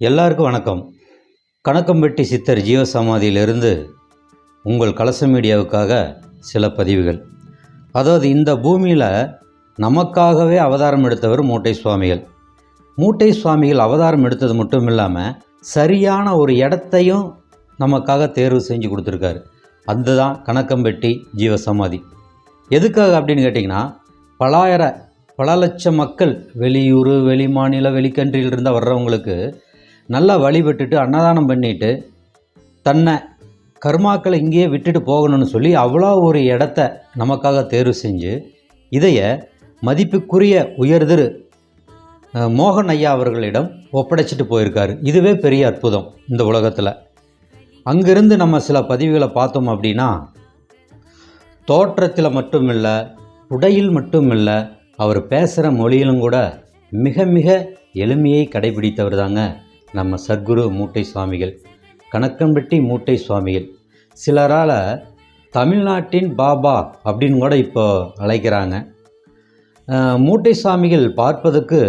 எல்லாருக்கும் வணக்கம். கணக்கம்பட்டி சித்தர் ஜீவசமாதியிலிருந்து உங்கள் கலச மீடியாவுக்காக சில பதிவுகள். அதாவது இந்த பூமியில் நமக்காகவே அவதாரம் எடுத்தவர் மூட்டை சுவாமிகள். மூட்டை சுவாமிகள் அவதாரம் எடுத்தது மட்டும் இல்லாமல் சரியான ஒரு இடத்தையும் நமக்காக தேர்வு செஞ்சு கொடுத்துருக்காரு. அதுதான் கணக்கம்பட்டி ஜீவசமாதி எதுக்காக அப்படின்னு கேட்டிங்கன்னா பலாயிர பல லட்சம் மக்கள் வெளியூர் வெளி மாநில வெளிக்கன்றியிலிருந்து வர்றவங்களுக்கு நல்லா வழிபட்டுட்டு அன்னதானம் பண்ணிட்டு தன்னை கர்மாக்களை இங்கேயே விட்டுட்டு போகணும்னு சொல்லி அவ்வளோ ஒரு இடத்த நமக்காக தேர்வு செஞ்சு இதைய மதிப்புக்குரிய உயர்திரு மோகன் ஐயா அவர்களிடம் ஒப்படைச்சிட்டு போயிருக்காரு. இதுவே பெரிய அற்புதம் இந்த உலகத்தில். அங்கிருந்து நம்ம சில பதிவுகளை பார்த்தோம் அப்படின்னா தோற்றத்தில் மட்டும் இல்லை உடையில் மட்டும் இல்லை அவர் பேசுகிற மொழியிலும் கூட மிக மிக எளிமையை கடைபிடித்தவர் தாங்க நம்ம சத்குரு மூட்டை சுவாமிகள் கணக்கம்பட்டி மூட்டை சுவாமிகள். சிலரால் தமிழ்நாட்டின் பாபா அப்படின்னு கூட இப்போ அழைக்கிறாங்க. மூட்டை சுவாமிகள் பார்ப்பதற்கு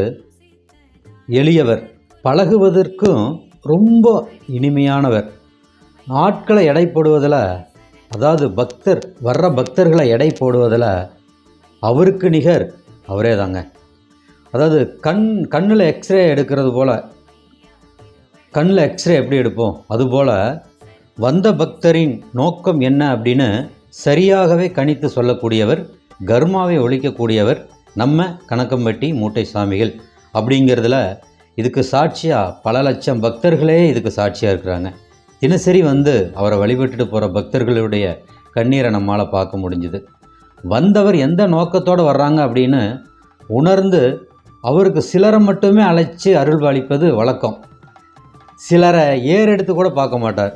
எளியவர் பழகுவதற்கும் ரொம்ப இனிமையானவர். ஆட்களை எடை போடுவதில் அதாவது பக்தர் வர்ற பக்தர்களை எடை போடுவதில் அவருக்கு நிகர் அவரே தாங்க அதாவது கண் கண்ணில் எக்ஸ்ரே எடுக்கிறது போல் கண்ணில் எக்ஸ்ரே எப்படி எடுப்போம்? அதுபோல் வந்த பக்தரின் நோக்கம் என்ன அப்படின்னு சரியாகவே கணித்து சொல்லக்கூடியவர் கர்மாவை ஒழிக்கக்கூடியவர் நம்ம கணக்கம்பட்டி மூட்டை சாமிகள் அப்படிங்கிறதுல இதுக்கு சாட்சியாக பல லட்சம் பக்தர்களே இதுக்கு சாட்சியாக இருக்கிறாங்க. தினசரி வந்து அவரை வழிபட்டுட்டு போகிற பக்தர்களுடைய கண்ணீரை நம்மால் பார்க்க முடிஞ்சுது. வந்தவர் எந்த நோக்கத்தோடு வர்றாங்க அப்படின்னு உணர்ந்து அவருக்கு சிலரை மட்டுமே அழைச்சி அருள்பாலிப்பது வழக்கம். சிலரை ஏறெடுத்து கூட பார்க்க மாட்டார்.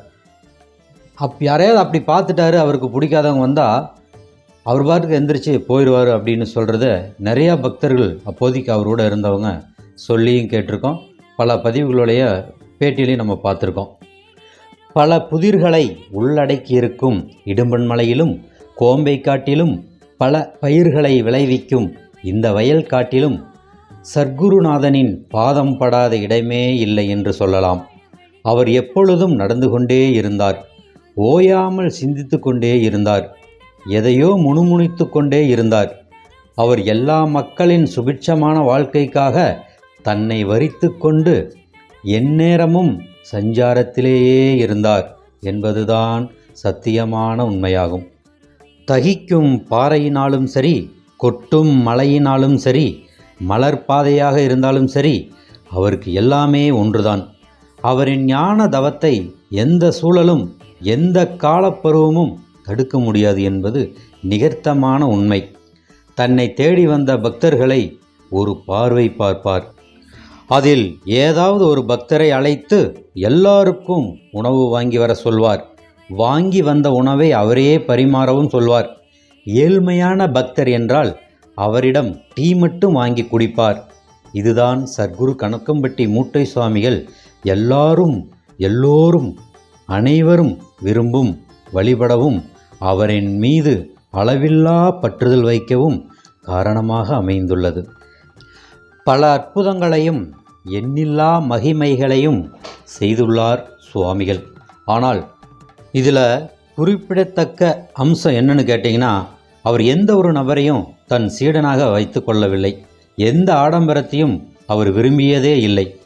அப் யாரையாவது அப்படி பார்த்துட்டாரு அவருக்கு பிடிக்காதவங்க வந்தால் அவர் பாட்டுக்கு எந்திரிச்சு போயிடுவார் அப்படின்னு சொல்கிறத நிறையா பக்தர்கள் அப்போதைக்கு அவரோட இருந்தவங்க சொல்லியும் கேட்டிருக்கோம். பல பதிவுகளுடைய பேட்டியிலையும் நம்ம பார்த்துருக்கோம். பல புதிர்களை உள்ளடக்கி இருக்கும் இடும்பன்மலையிலும் கோம்பை காட்டிலும் பல பயிர்களை விளைவிக்கும் இந்த வயல் காட்டிலும் சர்க்குருநாதனின் பாதம் படாத இடமே இல்லை என்று சொல்லலாம். அவர் எப்பொழுதும் நடந்து கொண்டே இருந்தார். ஓயாமல் சிந்தித்து கொண்டே இருந்தார். எதையோ முணுமுணுத்து கொண்டே இருந்தார். அவர் எல்லா மக்களின் சுபிட்சமான வாழ்க்கைக்காக தன்னை வரித்து கொண்டு எந்நேரமும் சஞ்சாரத்திலேயே இருந்தார் என்பதுதான் சத்தியமான உண்மையாகும். தகிக்கும் பாறையினாலும் சரி கொட்டும் மலையினாலும் சரி மலர் பாதையாக இருந்தாலும் சரி அவருக்கு எல்லாமே ஒன்றுதான். அவரின் ஞான தவத்தை எந்த சூழலும் எந்த காலப்பருவமும் தடுக்க முடியாது என்பது நிகர்த்தமான உண்மை. தன்னை தேடி வந்த பக்தர்களை ஒரு பார்வை பார்ப்பார். அதில் ஏதாவது ஒரு பக்தரை அழைத்து எல்லாருக்கும் உணவு வாங்கி வர சொல்வார். வாங்கி வந்த உணவை அவரே பரிமாறவும் சொல்வார். ஏழ்மையான பக்தர் என்றால் அவரிடம் டீ மட்டும் வாங்கி குடிப்பார். இதுதான் சர்க்குரு கணக்கம்பட்டி மூட்டை சுவாமிகள் எல்லாரும் எல்லோரும் அனைவரும் விரும்பும் வழிபடவும் அவரின் மீது அளவில்லா பற்றுதல் வைக்கவும் காரணமாக அமைந்துள்ளது. பல அற்புதங்களையும் எண்ணில்லா மகிமைகளையும் செய்துள்ளார் சுவாமிகள். ஆனால் இதில் குறிப்பிடத்தக்க அம்சம் என்னன்னு கேட்டிங்கன்னா அவர் எந்த ஒரு நபரையும் தன் சீடனாக வைத்து கொள்ளவில்லை. எந்த ஆடம்பரத்தையும் அவர் விரும்பியதே இல்லை.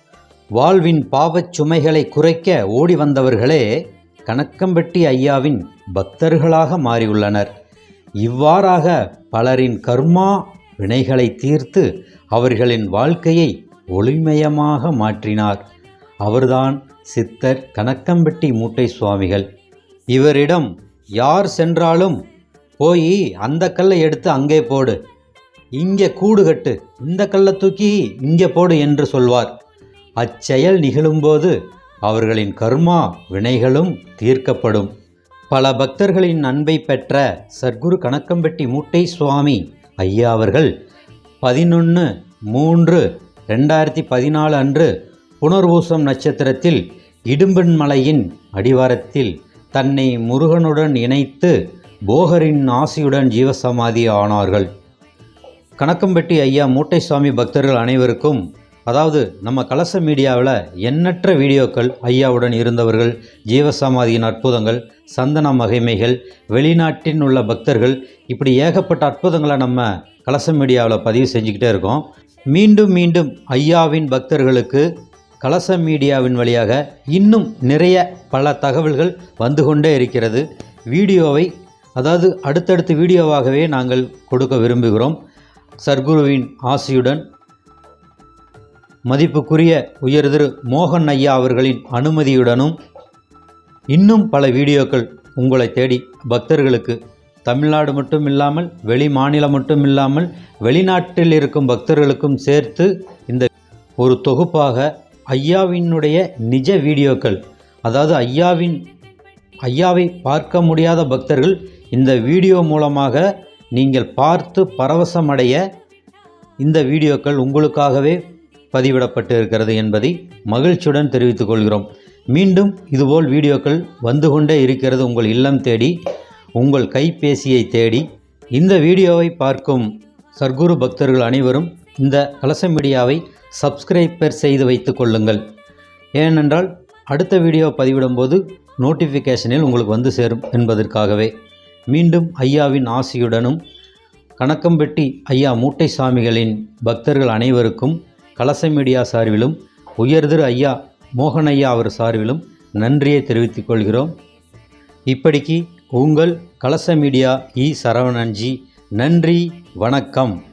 வாழ்வின் பாவச் சுமைகளை குறைக்க ஓடி வந்தவர்களே கணக்கம்பட்டி ஐயாவின் பக்தர்களாக மாறியுள்ளனர். இவ்வாறாக பலரின் கர்மா வினைகளை தீர்த்து அவர்களின் வாழ்க்கையை ஒளிமயமாக மாற்றினார். அவர்தான் சித்தர் கணக்கம்பட்டி மூட்டை சுவாமிகள் இவரிடம் யார் சென்றாலும் போய் அந்த கல்லை எடுத்து அங்கே போடு. இங்கே கூடு கட்டு. இந்த கல்லை தூக்கி இங்கே போடு என்று சொல்வார். அச்செயல் நிகழும்போது அவர்களின் கர்மா வினைகளும் தீர்க்கப்படும். பல பக்தர்களின் அன்பை பெற்ற சர்க்குரு கணக்கம்பட்டி மூட்டை சுவாமி ஐயா அவர்கள் பதினொன்று மூன்று ரெண்டாயிரத்தி பதினாலு அன்று புனர்வூசம் நட்சத்திரத்தில் இடும்பன்மலையின் அடிவாரத்தில் தன்னை முருகனுடன் இணைத்து போகரின் ஆசியுடன் ஜீவசமாதி ஆனார்கள். கணக்கம்பட்டி ஐயா மூட்டைசுவாமி பக்தர்கள் அனைவருக்கும் அதாவது நம்ம கலச மீடியாவில் எண்ணற்ற வீடியோக்கள் ஐயாவுடன் இருந்தவர்கள் ஜீவசமாதியின் அற்புதங்கள் சந்தன மகிமைகள் வெளிநாட்டின் உள்ள பக்தர்கள் இப்படி ஏகப்பட்ட அற்புதங்களை நம்ம கலச மீடியாவில் பதிவு செஞ்சுக்கிட்டே இருக்கோம். மீண்டும் மீண்டும் ஐயாவின் பக்தர்களுக்கு கலச மீடியாவின் வழியாக இன்னும் நிறைய பல தகவல்கள் வந்து கொண்டே இருக்கிறது. வீடியோவை அதாவது அடுத்தடுத்த வீடியோவாகவே நாங்கள் கொடுக்க விரும்புகிறோம். சர்க்குருவின் ஆசியுடன் மதிப்புக்குரிய உயர்திரு மோகன் ஐயா அவர்களின் அனுமதியுடனும் இன்னும் பல வீடியோக்கள் உங்களை தேடி பக்தர்களுக்கு தமிழ்நாடு மட்டும் இல்லாமல் வெளி மாநிலம் மட்டும் இல்லாமல் வெளிநாட்டில் இருக்கும் பக்தர்களுக்கும் சேர்த்து இந்த ஒரு தொகுப்பாக ஐயாவினுடைய நிஜ வீடியோக்கள் அதாவது ஐயாவின் ஐயாவை பார்க்க முடியாத பக்தர்கள் இந்த வீடியோ மூலமாக நீங்கள் பார்த்து பரவசமடைய இந்த வீடியோக்கள் உங்களுக்காகவே பதிவிடப்பட்டு இருக்கிறது என்பதை மகிழ்ச்சியுடன் தெரிவித்துக் கொள்கிறோம். மீண்டும் இதுபோல் வீடியோக்கள் வந்து கொண்டே இருக்கிறது உங்கள் இல்லம் தேடி உங்கள் கைபேசியை தேடி. இந்த வீடியோவை பார்க்கும் சர்க்குரு பக்தர்கள் அனைவரும் இந்த கலச மீடியாவை சப்ஸ்கிரைபர் செய்து வைத்துக் கொள்ளுங்கள். ஏனென்றால் அடுத்த வீடியோ பதிவிடும்போது நோட்டிஃபிகேஷனில் உங்களுக்கு வந்து சேரும் என்பதற்காகவே. மீண்டும் ஐயாவின் ஆசியுடனும் கணக்கம்பெட்டி ஐயா மூட்டை சாமிகளின் பக்தர்கள் அனைவருக்கும் கலச மீடியா சார்பிலும் உயர்திரு ஐயா மோகன் ஐயா அவர் சார்பிலும் நன்றியை தெரிவித்துக் கொள்கிறோம். இப்படிக்கு உங்கள் கலச மீடியா இ சரவணன்ஜி நன்றி வணக்கம்.